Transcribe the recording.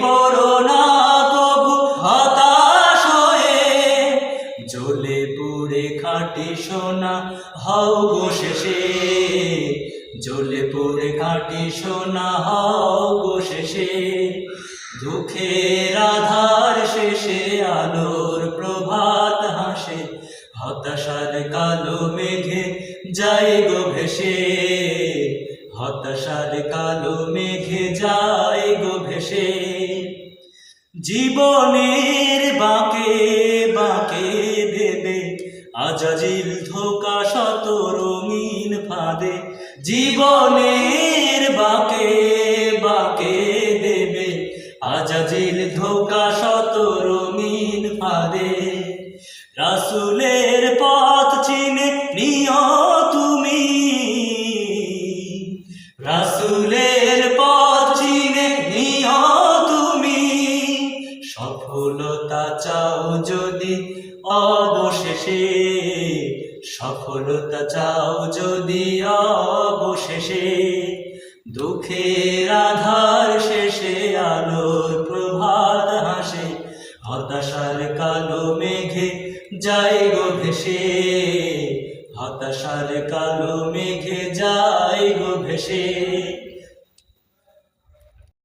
পড়ো না কভু হতাশ হয়ে। জ্বলে পুড়ে খাটি সোনা, হও গো শেষে। জ্বলে পুড়ে খাটি সোনা, হও গো শেষে। দুঃখের আধার শেষে আলোর প্রভাত হাসে, হতাশার কালো মেঘে যাই গো ভেসে। হতাশার কালো মেঘে যাই গো ভেসে। জীবনের বাঁকে বাঁকে দেবে, আজাজিল ধোকা শত রঙিন ফাঁদে। জীবনের বাঁকে বাঁকে দেবে, আজাজিল ধোকা শত রঙিন ফাঁদে। রাসুলের পথ চিনে নিও তুমি, রাসুলের পথ সফলতা চাও যদি, অবশেষে। সফলতা চাও যদি, অবশেষে। দুঃখের আধার শেষে আলোর প্রভাত হাসে, হতাশার কালো মেঘে যাই গো ভেসে। হতাশার কালো মেঘে যাই গো ভেসে।